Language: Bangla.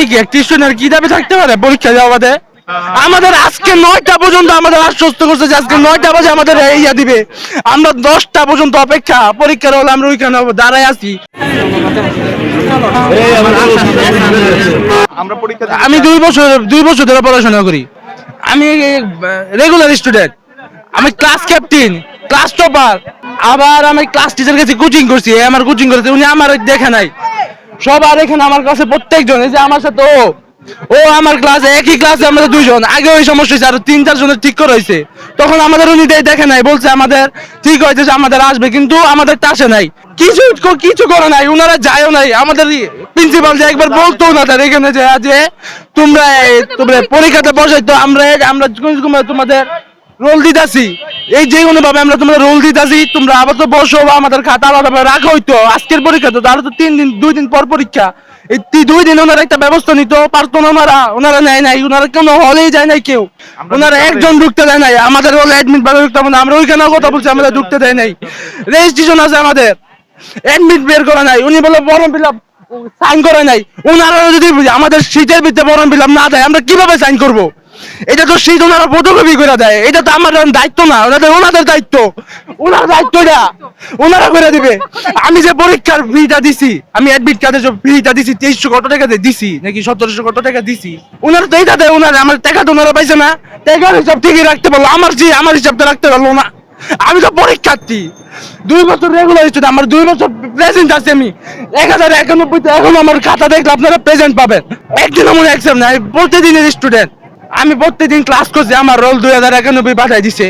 এই কি কি দাবি থাকতে পারে? পরীক্ষা দেওয়া বাদে। আমাদের আজকে নয়টা পর্যন্ত আমাদের আশ্বস্ত করছে যে আজকে নয়টা বাজে আমাদের ইয়া দিবে। আমরা দশটা পর্যন্ত অপেক্ষা। পরীক্ষার হলে আমরা ওইখানে দাঁড়ায় আছি। আমি দুই বছর দুই বছর ধরে পড়াশোনা করি। আমি রেগুলার স্টুডেন্ট আমি ক্লাস ক্যাপ্টেন ক্লাস টপার আবার আমি ক্লাস টিচার কাছে কোচিং করছি। আমার কোচিং করেছে উনি আমার দেখে নাই। সবার এখানে আমার কাছে প্রত্যেকজন, এই যে আমার সাথে ও ও আমার ক্লাসে একই ক্লাসে আমরা দুইজন। আগে ওই সমস্যা হয়েছে, আর তিন চার জনের ঠিক করে হয়েছে। তখন আমাদের উনি দেখে নাই, বলছে আমাদের, ঠিক হয়েছে যে আমাদের আসবে, কিন্তু আমাদের আসে নাই। কিছু কিছু করে নাই ওনারা যায়ও নাই। আমাদের প্রিন্সিপাল যে একবার বলতো না তার এখানে যে তোমরা তোমরা পরীক্ষাতে বসাই তো আমরা আমরা তোমাদের রোল দিতাছি। এই যে কোনো ভাবে আমরা তোমরা রোল দিতাছি তোমরা আবার তো বসো বা আমাদের খাতা আলাদা রাখা হইতো। আজকের পরীক্ষা তো তার তো তিন দিন দুই দিন পর পরীক্ষা। এই দুই দিন ওনারা একটা ব্যবস্থা নিত পারতো না ওনারা। ওনারা নেয় নাই ওনারা কোনো হলেই যায় নাই কেউ। ওনারা একজন ঢুকতে দেয় নাই। আমাদের হলে অ্যাডমিট ভাবে না আমরা ওইখানেও কথা বলছি আমাদের ঢুকতে দেয় নাই। রেজিস্ট্রেশন আছে আমাদের। অ্যাডমিট বের করা নাই। উনি বলে ফর্ম ফিল আপ সাইন করে নাই। ওনারা যদি আমাদের শীতের ভিতরে ফর্ম ফিল আপ না দেয় আমরা কীভাবে সাইন করব? এটা তো শীত ওনারা ফটোকপি করে দেয়। এটা তো আমার দায়িত্ব না ওনাদের ওনাদের দায়িত্ব। ওনার দায়িত্ব এটা। ওনারা করে দিবে। আমি যে পরীক্ষার ফিটা দিছি, আমি অ্যাডমিট কার্ডে যে ফিটা দিছি, তেইশশো কত টাকা দিয়ে দিছি, নাকি সতেরোশো কত টাকা দিছি, ওনারা তো এইটা দেয়, ওনারা আমার টাকা তো ওনারা পাইছে না। টাকার হিসাব ঠিকই রাখতে পারল, আমার যে, আমার হিসাবটা রাখতে পারল না। আমি তো পরীক্ষার্থী। দুই বছর রেগুলার স্টুডেন্ট আমার দুই বছর প্রেজেন্ট আছে আমি। এক হাজার একানব্বইতে এখন আমার খাতা দেখলে আপনারা প্রেজেন্ট পাবেন। একদিন আমার এক্সাম নাই, প্রতিদিনের স্টুডেন্ট আমি প্রত্যেকদিন ক্লাস করছি আমার রোল দুই হাজার একানব্বই পাঠাই দিছে।